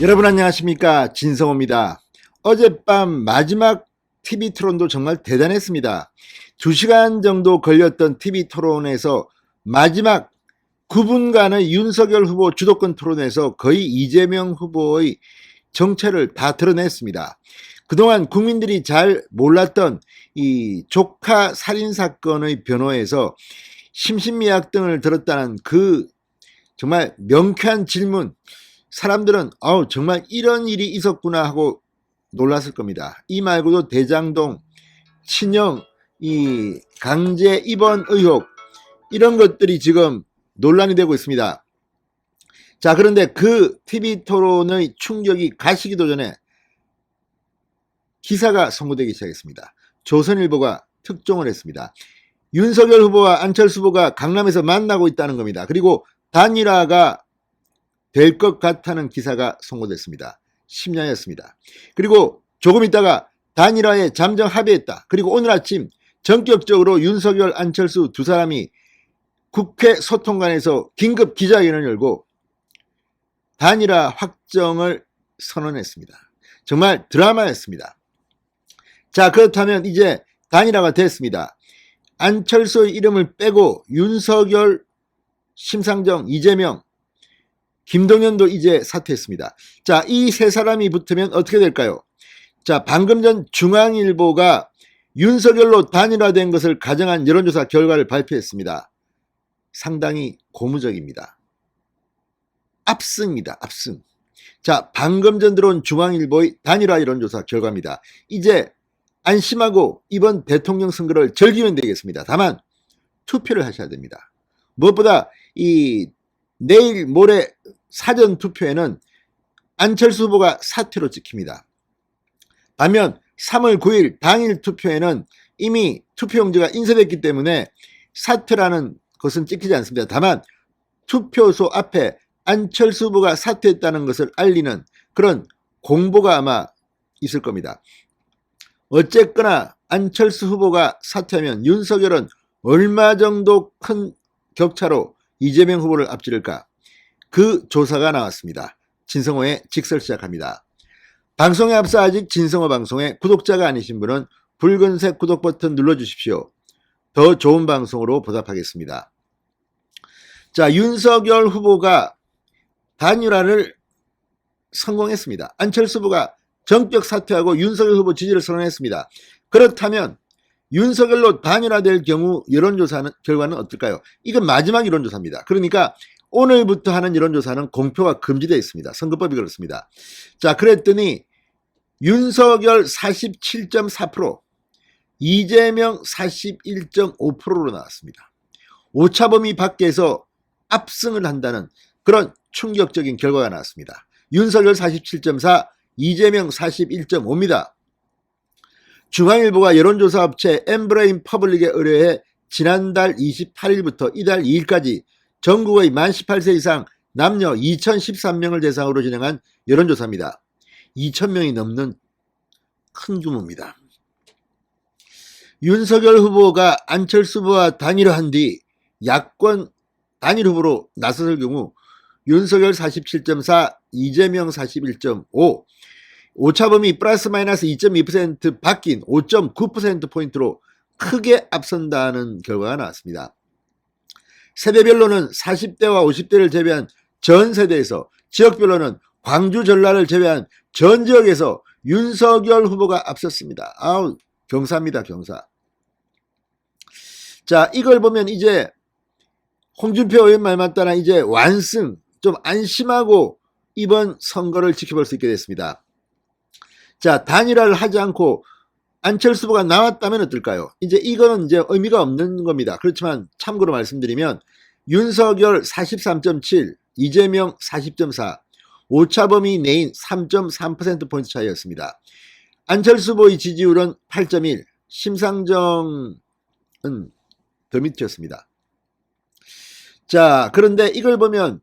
여러분 안녕하십니까 진성호입니다. 어젯밤 마지막 TV 토론도 정말 대단했습니다. 2시간 정도 걸렸던 TV 토론에서 마지막 9분간의 윤석열 후보 주도권 토론에서 거의 이재명 후보의 정체를 다 드러냈습니다. 그동안 국민들이 잘 몰랐던 이 조카 살인 사건의 변호에서 심신미약 등을 들었다는 그 정말 명쾌한 질문 사람들은 아우 정말 이런 일이 있었구나 하고 놀랐을 겁니다. 이 말고도 대장동 친형 이 강제 입원 의혹 이런 것들이 지금 논란이 되고 있습니다. 자 그런데 그 TV 토론의 충격이 가시기도 전에 기사가 선고되기 시작했습니다. 조선일보가 특종을 했습니다. 윤석열 후보와 안철수 후보가 강남에서 만나고 있다는 겁니다. 그리고 단일화가 될 것 같다는 기사가 선고됐습니다. 10년이었습니다. 그리고 조금 있다가 단일화에 잠정 합의했다. 그리고 오늘 아침 전격적으로 윤석열, 안철수 두 사람이 국회 소통관에서 긴급 기자회견을 열고 단일화 확정을 선언했습니다. 정말 드라마였습니다. 자, 그렇다면 이제 단일화가 됐습니다. 안철수의 이름을 빼고 윤석열, 심상정, 이재명, 김동연도 이제 사퇴했습니다. 자, 이 세 사람이 붙으면 어떻게 될까요? 자, 방금 전 중앙일보가 윤석열로 단일화된 것을 가정한 여론조사 결과를 발표했습니다. 상당히 고무적입니다. 압승입니다. 압승. 자, 방금 전 들어온 중앙일보의 단일화 여론조사 결과입니다. 이제 안심하고 이번 대통령 선거를 즐기면 되겠습니다. 다만 투표를 하셔야 됩니다. 무엇보다 이 내일 모레 사전 투표에는 안철수 후보가 사퇴로 찍힙니다. 반면 3월 9일 당일 투표에는 이미 투표용지가 인쇄됐기 때문에 사퇴라는 것은 찍히지 않습니다. 다만 투표소 앞에 안철수 후보가 사퇴했다는 것을 알리는 그런 공보가 아마 있을 겁니다. 어쨌거나 안철수 후보가 사퇴하면 윤석열은 얼마 정도 큰 격차로 이재명 후보를 앞지를까? 그 조사가 나왔습니다. 진성호의 직설 시작합니다. 방송에 앞서 아직 진성호 방송에 구독자가 아니신 분은 붉은색 구독 버튼 눌러주십시오. 더 좋은 방송으로 보답하겠습니다. 자, 윤석열 후보가 단일화를 성공했습니다. 안철수 후보가 전격 사퇴하고 윤석열 후보 지지를 선언했습니다. 그렇다면 윤석열로 단일화될 경우 여론조사는 결과는 어떨까요? 이건 마지막 여론조사입니다. 그러니까 오늘부터 하는 여론조사는 공표가 금지되어 있습니다. 선거법이 그렇습니다. 자, 그랬더니 윤석열 47.4%, 이재명 41.5%로 나왔습니다. 오차범위 밖에서 압승을 한다는 그런 충격적인 결과가 나왔습니다. 윤석열 47.4, 이재명 41.5입니다. 중앙일보가 여론조사 업체 엠브레인 퍼블릭에 의뢰해 지난달 28일부터 이달 2일까지 전국의 만 18세 이상 남녀 2013명을 대상으로 진행한 여론조사입니다. 2,000명이 넘는 큰 규모입니다. 윤석열 후보가 안철수 후보와 단일화한 뒤 야권 단일 후보로 나섰을 경우 윤석열 47.4, 이재명 41.5, 오차범위 플러스 마이너스 2.2% 바뀐 5.9%포인트로 크게 앞선다는 결과가 나왔습니다. 세대별로는 40대와 50대를 제외한 전 세대에서 지역별로는 광주 전라를 제외한 전 지역에서 윤석열 후보가 앞섰습니다. 아우 경사입니다 경사. 자 이걸 보면 이제 홍준표 의원 말 맞다나 이제 완승 좀 안심하고 이번 선거를 지켜볼 수 있게 됐습니다. 자 단일화를 하지 않고 안철수 후보가 나왔다면 어떨까요? 이제 이거는 이제 의미가 없는 겁니다. 그렇지만 참고로 말씀드리면 윤석열 43.7, 이재명 40.4, 오차범위 내인 3.3%포인트 차이였습니다. 안철수 후보의 지지율은 8.1, 심상정은 더 밑이었습니다. 자, 그런데 이걸 보면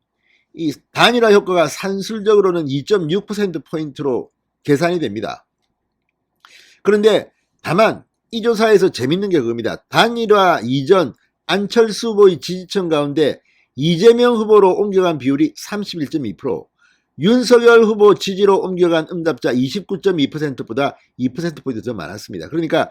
이 단일화 효과가 산술적으로는 2.6%포인트로 계산이 됩니다. 그런데 다만 이 조사에서 재밌는 게 그겁니다. 단일화 이전 안철수 후보의 지지층 가운데 이재명 후보로 옮겨간 비율이 31.2%, 윤석열 후보 지지로 옮겨간 응답자 29.2%보다 2%포인트 더 많았습니다. 그러니까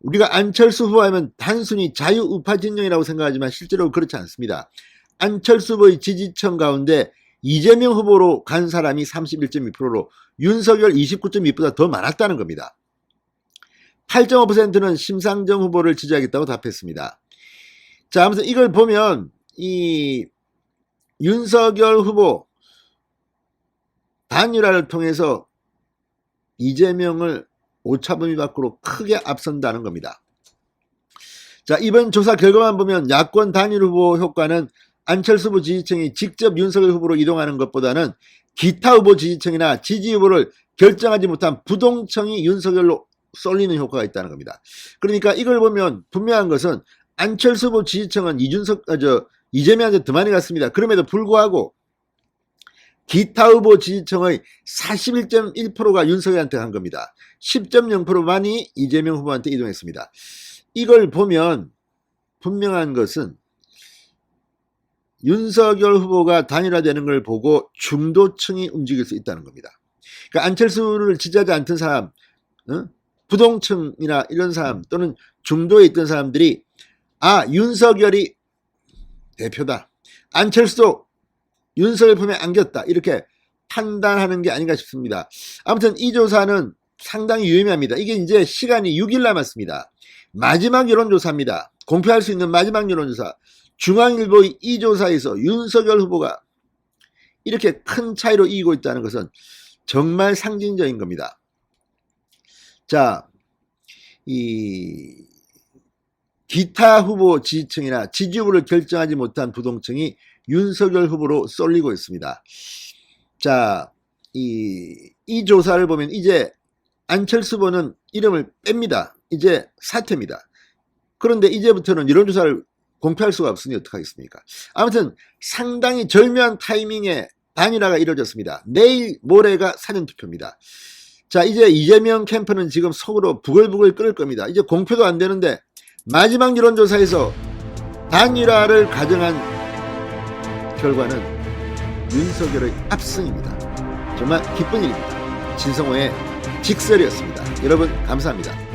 우리가 안철수 후보 하면 단순히 자유우파 진영이라고 생각하지만 실제로 그렇지 않습니다. 안철수 후보의 지지층 가운데 이재명 후보로 간 사람이 31.2%로 윤석열 29.2보다 더 많았다는 겁니다. 8.5%는 심상정 후보를 지지하겠다고 답했습니다. 자, 아무튼 이걸 보면 이 윤석열 후보 단일화를 통해서 이재명을 오차범위 밖으로 크게 앞선다는 겁니다. 자, 이번 조사 결과만 보면 야권 단일 후보 효과는 안철수 후보 지지층이 직접 윤석열 후보로 이동하는 것보다는 기타 후보 지지층이나 지지 후보를 결정하지 못한 부동층이 윤석열로 쏠리는 효과가 있다는 겁니다. 그러니까 이걸 보면 분명한 것은 안철수 후보 지지층은 이준석, 아, 저, 이재명한테 더 많이 갔습니다. 그럼에도 불구하고 기타 후보 지지층의 41.1%가 윤석열한테 간 겁니다. 10.0%만이 이재명 후보한테 이동했습니다. 이걸 보면 분명한 것은 윤석열 후보가 단일화되는 걸 보고 중도층이 움직일 수 있다는 겁니다. 그러니까 안철수를 지지하지 않던 사람, 어? 부동층이나 이런 사람 또는 중도에 있던 사람들이 아 윤석열이 대표다. 안철수도 윤석열 품에 안겼다. 이렇게 판단하는 게 아닌가 싶습니다. 아무튼 이 조사는 상당히 유의미합니다. 이게 이제 시간이 6일 남았습니다. 마지막 여론조사입니다. 공표할 수 있는 마지막 여론조사. 중앙일보의 이 조사에서 윤석열 후보가 이렇게 큰 차이로 이기고 있다는 것은 정말 상징적인 겁니다. 자, 이 기타 후보 지지층이나 지지 후보를 결정하지 못한 부동층이 윤석열 후보로 쏠리고 있습니다. 자, 이, 이 조사를 보면 이제 안철수 후보는 이름을 뺍니다. 이제 사퇴입니다. 그런데 이제부터는 여론조사를 공표할 수가 없으니 어떡하겠습니까? 아무튼 상당히 절묘한 타이밍에 단일화가 이루어졌습니다. 내일 모레가 사전투표입니다. 자, 이제 이재명 캠프는 지금 속으로 부글부글 끓을 겁니다. 이제 공표도 안 되는데 마지막 여론조사에서 단일화를 가정한 결과는 윤석열의 압승입니다. 정말 기쁜 일입니다. 진성호의 직설이었습니다. 여러분 감사합니다.